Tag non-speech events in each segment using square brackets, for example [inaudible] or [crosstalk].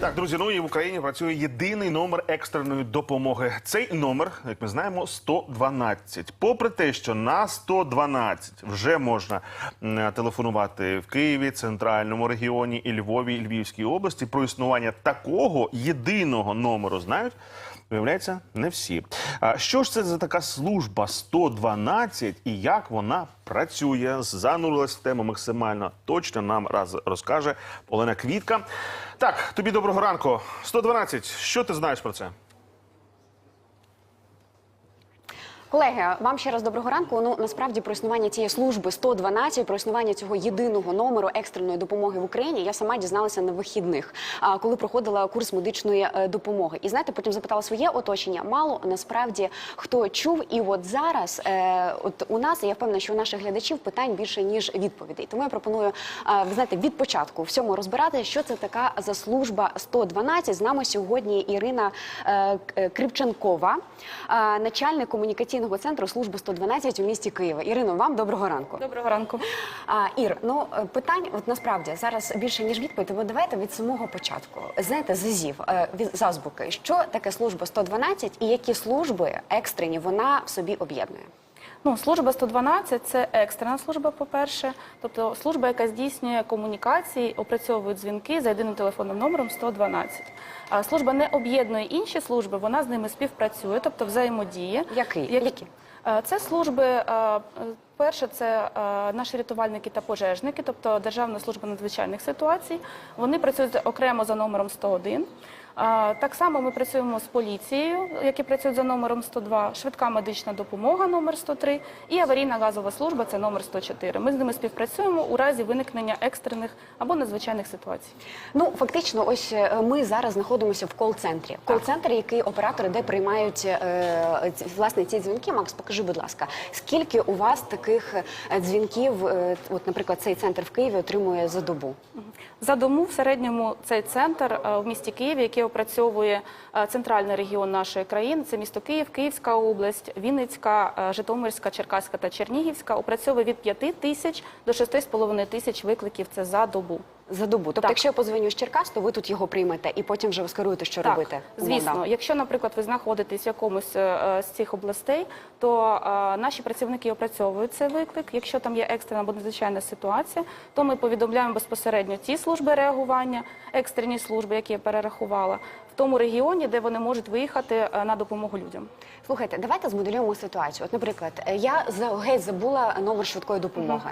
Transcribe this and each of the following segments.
Так, друзі, ну і в Україні працює єдиний номер екстреної допомоги. Цей номер, як ми знаємо, 112. Попри те, що на 112 вже можна телефонувати в Києві, центральному регіоні і Львові, і Львівській області, про існування такого єдиного номеру знають. Виявляється, не всі. А що ж це за така служба 112 і як вона працює? Занурилась в тему максимально точно. Нам раз розкаже Олена Квітка. Так, тобі доброго ранку. 112. Що ти знаєш про це? Колеги, вам ще раз доброго ранку. Ну насправді про існування цієї служби 112, про існування цього єдиного номеру екстреної допомоги в Україні. Я сама дізналася на вихідних, коли проходила курс медичної е, допомоги. І знаєте, потім запитала своє оточення. Мало насправді хто чув. І от зараз, е, от у нас, я впевнена, що у наших глядачів питань більше ніж відповідей. Тому я пропоную, ви знаєте, від початку всьому розбирати, що це така за служба 112. З нами сьогодні Ірина е, Кривченкова, начальник комунікаційного центру служби 112 у місті Києва. Ірино, вам доброго ранку. Доброго ранку. А, Ір, ну е, питань, от насправді зараз більше ніж відповідь. Тому давайте від самого початку. Знаєте, з АЗІВ, е, від з азбуки, що таке служба 112 і які служби екстрені вона в собі об'єднує. Ну, служба 112 – це екстрена служба, по-перше, тобто служба, яка здійснює комунікації, опрацьовує дзвінки за єдиним телефонним номером 112. А служба не об'єднує інші служби, вона з ними співпрацює, тобто взаємодіє. Який? Які? Це служби, перше, це наші рятувальники та пожежники, тобто Державна служба надзвичайних ситуацій. Вони працюють окремо за номером 101. Так само ми працюємо з поліцією, які працюють за номером 102, швидка медична допомога номер 103 і аварійна газова служба це номер 104. Ми з ними співпрацюємо у разі виникнення екстрених або надзвичайних ситуацій. Ну фактично, ось е, ми зараз знаходимося в кол-центрі. Кол-центр, який оператори, де приймають е, власне ці дзвінки. Макс, покажи, будь ласка, скільки у вас таких е, дзвінків? е, От, наприклад, цей центр в Києві отримує за добу. За дому в середньому цей центр е, в місті Києві, який опрацьовує е, центральний регіон нашої країни, це місто Київ, Київська область, Вінницька, е, Житомирська, Черкаська та Чернігівська, опрацьовує від 5 тисяч до 6,5 тисяч викликів. Це за добу. За добу. Тобто, Так. якщо я позвоню з Черкас, то ви тут його приймете і потім вже скеруєте, що робити. Звісно, Умовно. якщо, наприклад, ви знаходитесь в якомусь е, е, з цих областей, то е, наші працівники опрацьовують цей виклик. Якщо там є екстрена або надзвичайна ситуація, то ми повідомляємо безпосередньо ті служби реагування, екстрені служби, які я перерахувала, тому регіоні, де вони можуть виїхати е, на допомогу людям. Слухайте, давайте змоделюємо ситуацію. От, наприклад, е, я геть забула номер швидкої допомоги.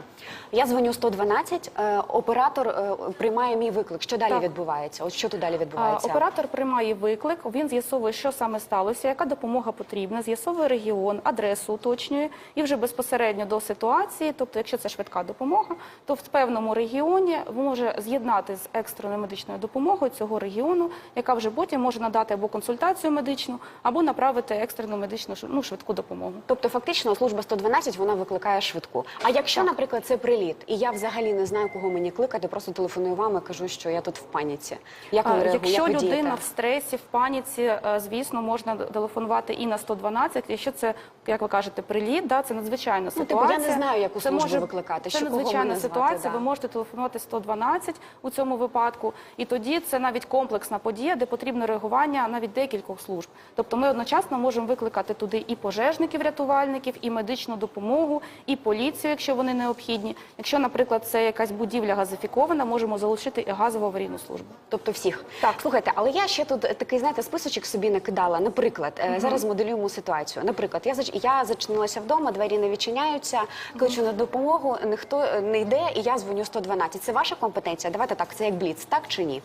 Я дзвоню 112, е, оператор приймає мій виклик. Що далі Так. відбувається? От що тут далі відбувається? Оператор приймає виклик, він з'ясовує, що саме сталося, яка допомога потрібна, з'ясовує регіон, адресу уточнює і вже безпосередньо до ситуації. Тобто, якщо це швидка допомога, то в певному регіоні може з'єднати з екстреною медичною допомогою цього регіону, яка вже потім може надати або консультацію медичну, або направити екстрену медичну ну, швидку допомогу. Тобто, фактично, служба 112 вона викликає швидку. А якщо, наприклад, це приліт, і я взагалі не знаю, кого мені кликати, просто телефоную вам і кажу, що я тут в паніці. Як ви? Якщо Як людина в стресі, в паніці, е, звісно, можна телефонувати і на 112. Якщо це, як ви кажете, приліт, да, це надзвичайна Ну, типу, ситуація. я не знаю, яку службу може- викликати, Це що кого надзвичайна мене звати, ситуація. да. Ви можете телефонувати 112 у цьому випадку, і тоді це навіть комплексна подія, де потрібно реагування навіть декількох служб. Тобто ми одночасно можемо викликати туди і пожежників, рятувальників, і медичну допомогу, і поліцію, якщо вони необхідні. Якщо, наприклад, це якась будівля газифікована, можемо залучити і газову аварійну службу. Тобто всих. Так. Слухайте, але я ще тут такий, знаєте, списочок собі накидала. Наприклад, е, зараз моделюємо ситуацію. Наприклад, я я зачинилася вдома, двері не відчиняються, кличу на допомогу, ніхто не йде, і я дзвоню 112. Це ваша компетенція? Давайте так, це як бліц, так чи ні?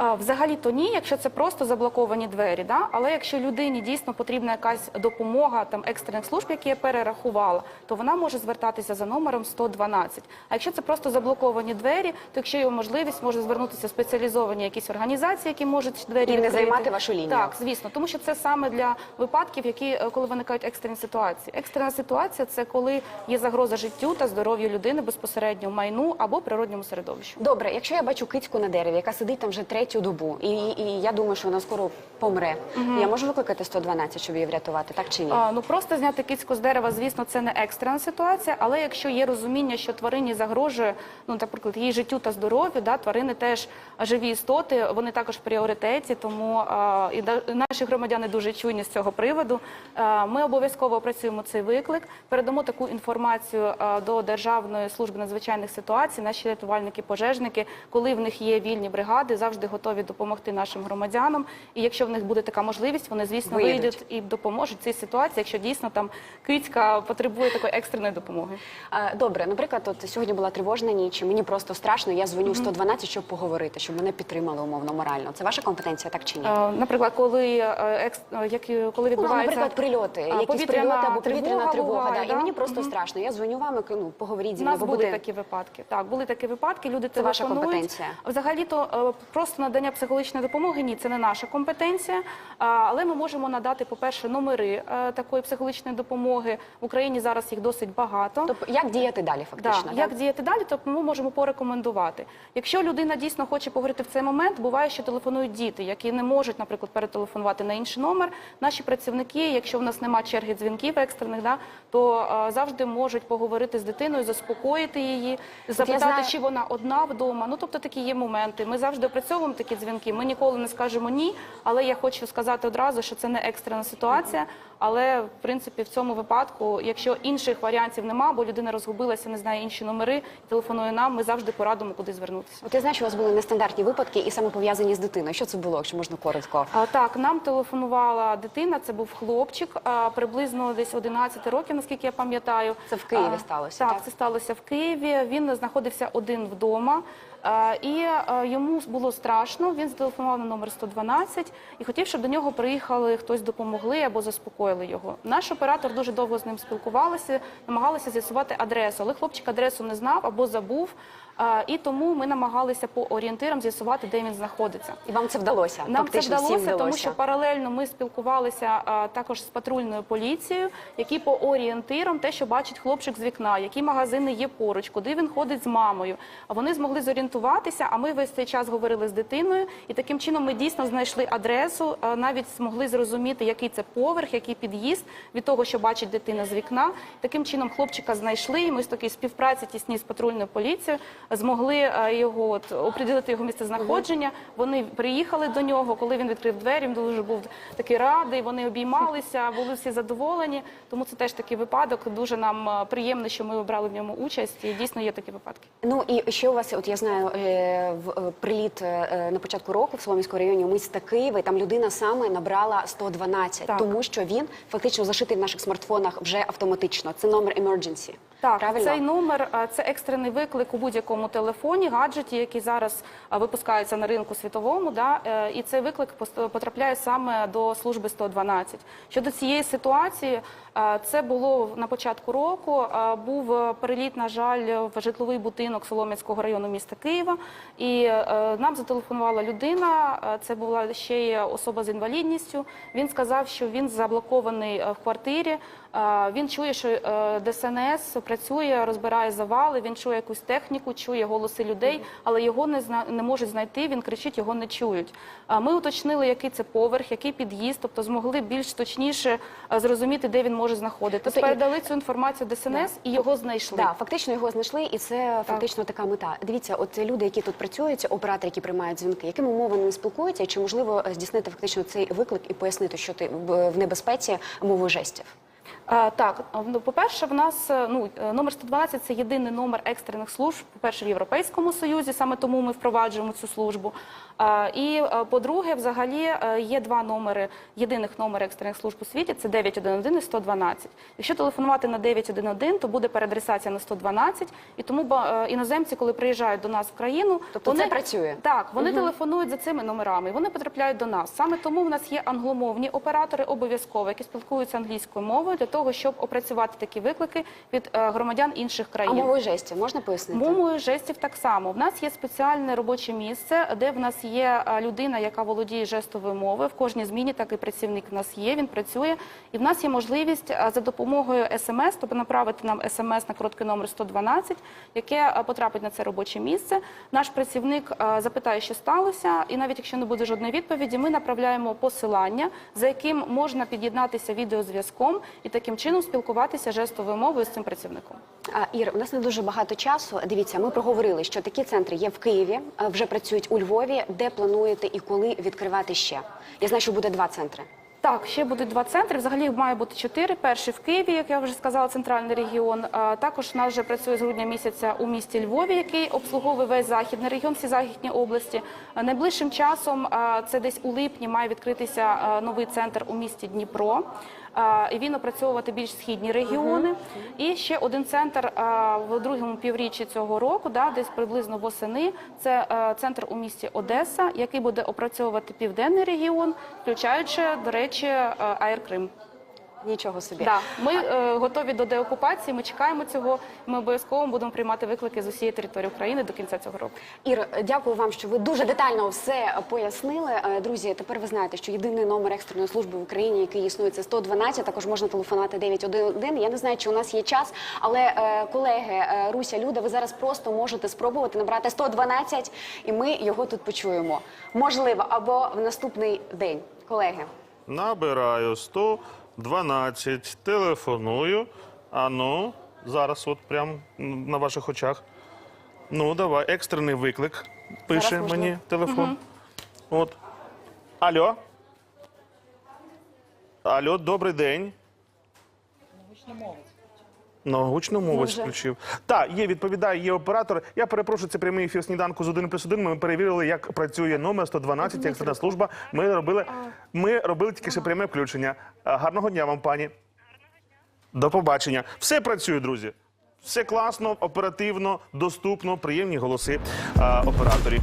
А, Взагалі то ні, якщо це просто заблоковані двері, да? але якщо людині дійсно потрібна якась допомога там екстрених служб, які я перерахувала, то вона може звертатися за номером 112. А якщо це просто заблоковані двері, то якщо є можливість, може звернутися спеціалізовані якісь організації, які можуть двері І не відкрити. займати вашу лінію. Так, звісно, тому що це саме для випадків, які е, коли виникають екстрені ситуації. Екстрена ситуація це коли є загроза життю та здоров'ю людини безпосередньо майну або природньому середовищу. Добре, якщо я бачу кицьку на дереві, яка сидить там вже третій третю добу, і, і я думаю, що вона скоро помре. Я можу викликати 112, щоб її врятувати, так чи ні? А, ну просто зняти кицьку з дерева, звісно, це не екстрена ситуація, але якщо є розуміння, що тварині загрожує, ну наприклад, її життю та здоров'ю, да, тварини теж живі істоти, вони також в пріоритеті, тому а, і да- наші громадяни дуже чуйні з цього приводу. А, ми обов'язково опрацюємо цей виклик, передамо таку інформацію а, до Державної служби надзвичайних ситуацій. Наші рятувальники, пожежники, коли в них є вільні бригади, завжди готові допомогти нашим громадянам. І якщо в них буде така можливість, вони звісно Виїдуть. вийдуть і допоможуть цій ситуації, якщо дійсно там кицька потребує такої екстреної допомоги. Добре, наприклад, от сьогодні була тривожна ніч, мені просто страшно. Я дзвоню 112, щоб поговорити, щоб мене підтримали умовно морально. Це ваша компетенція, так чи ні? Е, Наприклад, коли е, екс... е, як, коли Ну, відбувається наприклад, прильоти, якісь повітряна прильоти або повітряна тривога. буває, да, І мені просто страшно. Я дзвоню вам, і ну, поговоріть зі У нас були буде... такі випадки. Так, були такі випадки. Люди Це ваша компетенція? Взагалі, то просто надання психологічної допомоги ні, це не наша компетенція. Але ми можемо надати, по-перше, номери е, такої психологічної допомоги. В Україні зараз їх досить багато. Тобто, як діяти далі, фактично? Да, так? як діяти далі, то ми можемо порекомендувати. Якщо людина дійсно хоче поговорити в цей момент, буває, що телефонують діти, які не можуть, наприклад, перетелефонувати на інший номер. Наші працівники, якщо в нас немає черги дзвінків екстрених, да, то е, завжди можуть поговорити з дитиною, заспокоїти її, запитати, знаю- чи вона одна вдома. Ну тобто такі є моменти. Ми завжди опрацьовуємо такі дзвінки. Ми ніколи не скажемо ні, але я хочу сказати одразу, що це не екстрена ситуація. Але в принципі в цьому випадку, якщо інших варіантів нема, бо людина розгубилася, не знає інші номери, телефонує нам. Ми завжди порадимо, куди звернутися. От я знаю, що у вас були нестандартні випадки і саме пов'язані з дитиною. Що це було, якщо можна коротко? А, так, нам телефонувала дитина. Це був хлопчик, а, приблизно десь 11 років, наскільки я пам'ятаю. Це в Києві А, сталося, Так, так? це сталося в Києві. Він знаходився один вдома. А, І йому було страшно. Він зателефонував на номер 112 і хотів, щоб до нього приїхали хтось допомогли або заспокоїли його. Наш оператор дуже довго з ним спілкувалися, намагалися з'ясувати адресу, але хлопчик адресу не знав або забув. І тому ми намагалися по орієнтирам з'ясувати, де він знаходиться. І вам це вдалося? Нам Фактично, це всім вдалося, тому що паралельно ми спілкувалися також з патрульною поліцією, які по орієнтирам, те, що бачить хлопчик з вікна, які магазини є поруч, куди він ходить з мамою. Вони змогли зорієнтуватися. А ми весь цей час говорили з дитиною, і таким чином ми дійсно знайшли адресу, навіть змогли зрозуміти, який це поверх, який під'їзд від того, що бачить дитина з вікна. Таким чином хлопчика знайшли. І ми з такої співпраці тісні з патрульною поліцією змогли е, його от оприділити його місце знаходження. Вони приїхали до нього. Коли він відкрив двері, він дуже був такий радий. Вони обіймалися, [laughs] були всі задоволені. Тому це теж такий випадок. Дуже нам е, приємно, що ми обрали в ньому участь. І дійсно є такі випадки. Ну і ще у вас, от я знаю, е, в приліт на початку року в Солом'янському районі міста Києва, і там людина саме набрала 112, Так. тому що він фактично зашитий в наших смартфонах вже автоматично. Це номер emergency. Так, Правильно? цей номер це екстрений виклик у будь-якому телефоні, гаджеті, які зараз е, випускаються на ринку світовому. Да, е, і цей виклик потрапляє саме до служби 112. Щодо цієї ситуації, е, це було на початку року. Був переліт, на жаль, в житловий будинок Солом'янського району міста Києва. І нам зателефонувала людина. Це була ще й особа з інвалідністю. Він сказав, що він заблокований в квартирі. Він чує, що ДСНС працює, розбирає завали. Він чує якусь техніку, чує голоси людей, але його не зна не можуть знайти. Він кричить, його не чують. А Ми уточнили, який це поверх, який під'їзд, тобто змогли більш точніше е, зрозуміти, де він може знаходитися. Тобто і- Передали цю інформацію ДСНС і його знайшли. Да, фактично його знайшли, і це фактично така мета. Дивіться, от люди, які тут працюють, оператори, які приймають дзвінки, якими мовами спілкуються, чи можливо е, здійснити фактично цей виклик і пояснити, що ти в в небезпеці мовою жестів? Так, ну, по-перше, в нас е, ну, е, номер 112 – це єдиний номер екстрених служб, по-перше, в Європейському Союзі, саме тому ми впроваджуємо цю службу. І, е, по-друге, взагалі є два номери, єдиних номери екстрених служб у світі – це 911 і 112. Якщо телефонувати на 911, то буде переадресація на 112, і тому іноземці, коли приїжджають до нас в країну, Тобто це працює? так, вони телефонують за цими номерами, і вони потрапляють до нас. Саме тому в нас є англомовні оператори обов'язково, які спілкуються англійською мовою для того, того, щоб опрацювати такі виклики від е, громадян інших А країн. мовою жестів можна пояснити? Мовою жестів так само. В нас є спеціальне робоче місце, де в нас є е, людина, яка володіє жестовою мовою. В кожній зміні такий працівник в нас є. Він працює, і в нас є можливість е, за допомогою смс, тобто направити нам смс на короткий номер 112, яке потрапить на це робоче місце. Наш працівник запитає, що сталося, і навіть якщо не буде жодної відповіді, ми направляємо посилання, за яким можна під'єднатися відеозв'язком і таким чином спілкуватися жестовою мовою з цим працівником. Ір, у нас не дуже багато часу. Дивіться, ми проговорили, що такі центри є в Києві, вже працюють у Львові. Де плануєте і коли відкривати ще? Я знаю, що буде два центри. Так, ще будуть два центри. Взагалі має бути чотири. Перший в Києві, як я вже сказала, центральний регіон. Також у нас вже працює з грудня місяця у місті Львові, який обслуговує весь західний регіон, всі західні області. Найближчим часом, це десь у липні, має відкритися новий центр у місті Дніпро. І він опрацьовувати більш східні регіони. І ще один центр в другому півріччі цього року, да, десь приблизно восени. Це е, центр у місті Одеса, який буде опрацьовувати південний регіон, включаючи, до речі, е, Крим. Нічого собі. Да, ми е, готові до деокупації. Ми чекаємо цього. Ми обов'язково будемо приймати виклики з усієї території України до кінця цього року. Ір, дякую вам, що ви дуже детально все пояснили. Е, Друзі, тепер ви знаєте, що єдиний номер екстреної служби в Україні, який існує, це 112. Також можна телефонувати 911. Я не знаю, чи у нас є час, але е, колеги е, Руся, Люда, ви зараз просто можете спробувати набрати 112, і ми його тут почуємо. Можливо, або в наступний день. Колеги, Набираю 112, телефоную. А ну, зараз, от прям на ваших очах. Ну, давай, екстрений виклик. Пише Зараз можна. мені телефон. От. Алло. Алло, добрий день. Ну, гучну мову Може. включив. Так, є, відповідає, є оператор. Я перепрошую, це прямий ефір сніданку з 1 плюс 1. Ми перевірили, як працює номер 112, екстрена служба. Ми робили, ми робили тільки ще пряме включення. Гарного дня вам, пані. До побачення. Все працює, друзі. Все класно, оперативно, доступно, приємні голоси а, операторів.